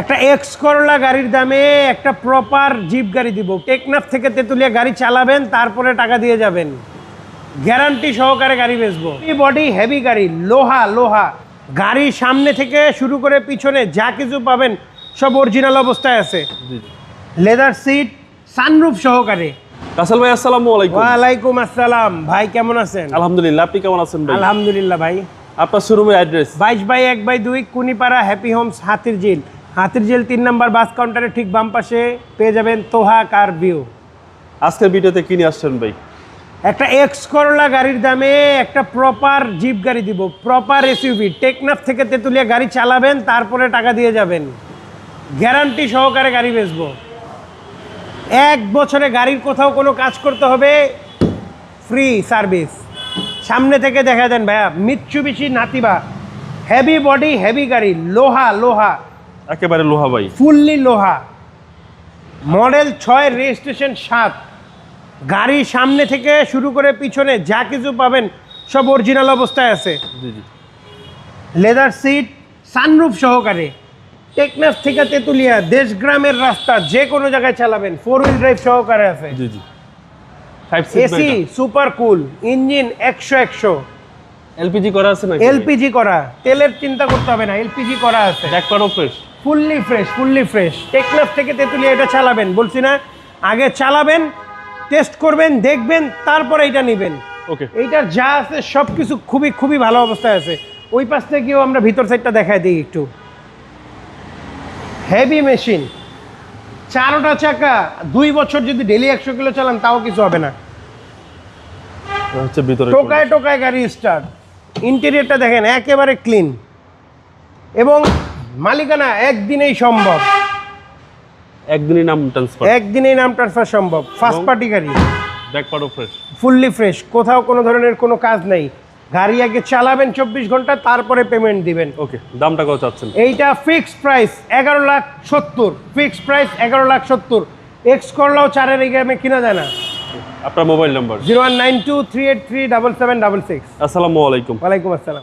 একটা X Corolla গাড়ির দামে একটা প্রপার জিপ গাড়ি দিব। টেকনাফ থেকে তেতুলিয়া গাড়ি চালাবেন তারপরে টাকা দিয়ে যাবেন। গ্যারান্টি সহকারে গাড়ি বেচবো। বডি হেভি গাড়ি লোহা লোহা। গাড়ির সামনে থেকে শুরু করে পিছনে যা কিছু পাবেন সব অরিজিনাল অবস্থায় আছে। লেদার সিট সানরুফ সহকারে। রাসেল ভাই আসসালামু আলাইকুম। ওয়ালাইকুম আসসালাম। ভাই কেমন আছেন? আলহামদুলিল্লাহ আপনি কেমন আছেন ভাই? আলহামদুলিল্লাহ ভাই। আপনার শোরুমের অ্যাড্রেস বাইশ বাই এক বাই দুই কুনিপাড়া হ্যাপি হোমস হাতির ঝিল হাতির ঝিল তিন নম্বর বাস কাউন্টারের ঠিক বাম পাশে পেয়ে যাবেন তোহা কার ভিউ। আজকের ভিডিওতে কি নিয়ে আসছেন ভাই? একটা এক্স করলা গাড়ির দামে একটা প্রপার জিপ গাড়ি দিব প্রপার এসইউভি টেকনাফ থেকে তেতুলিয়া গাড়ি চালাবেন তারপরে টাকা দিয়ে যাবেন। গ্যারান্টি সহকারে গাড়ি বেচবো। এক বছরে গাড়ির কোথাও কোনো কাজ করতে হবে ফ্রি সার্ভিস সামনে থেকে দেখা দেন ভাইয়া মিৎসুবিশি নাতিবা। হেভি বডি হেভি গাড়ি লোহা লোহা। একেবারে লোহা ভাই। ফুললি লোহা। মডেল ছয় রেজিস্ট্রেশন সাত। গাড়ি সামনে থেকে শুরু করে পিছনে যা কিছু পাবেন সব অরিজিনাল অবস্থায় আছে। লেদার সিট সানরুফ সহকারে। টেকনাফ থেকে তেতুলিয়া দেশগ্রামের রাস্তা যে কোনো জায়গায় চালাবেন ফোর হুইল ড্রাইভ সহকারে আছে। এসি সুপার কুল ইঞ্জিন একশো একশো। এলপিজি করা আছে নাকি? এলপিজি করা। তেলের চিন্তা করতে হবে না এলপিজি করা আছে। ব্যাকপারও fresh fully fresh fully fresh Teknaf থেকে তেঁতুলিয়া এটা চালাবেন বলছি না। আগে চালাবেন টেস্ট করবেন দেখবেন তারপরে এটা নেবেন। ওকে এইটার যা আছে সব কিছু খুবই খুবই ভালো অবস্থায় আছে। ওই পাশ থেকেও আমরা ভিতর সাইডটা দেখাই দিই একটু। হেভি মেশিন চারোটা চাকা দুই বছর যদি ডেলি একশো কিলো চালান তাও কিছু হবে না। হচ্ছে ভিতরে টোকায় টোকায় গাড়ি স্টার্ট ইন্টেরিয়রটা দেখেন একেবারে ক্লিন এবং মালিকানা একদিনেই সম্ভব। একদিনই নাম ট্রান্সফার একদিনেই নাম ট্রান্সফার সম্ভব। ফার্স্ট পার্টি গাড়ি। ব্যাকপারও ফ্রেশ ফুললি ফ্রেশ কোথাও কোনো ধরনের কোনো কাজ নেই। গাড়ি আগে চালাবেন চব্বিশ ঘণ্টা তারপরে পেমেন্ট দিবেন। ওকে দামটা কত চাচ্ছেন? এইটা ফিক্সড প্রাইস এগারো লাখ সত্তর। ফিক্সড প্রাইস এগারো লাখ সত্তর। এক্স করলেও চারের এই গ্রামে কিনা যায় না। আপনার mobile number? Zero one nine two three eight three double seven double six. আসসালামু আলাইকুম। ওয়ালাইকুম আসসালাম।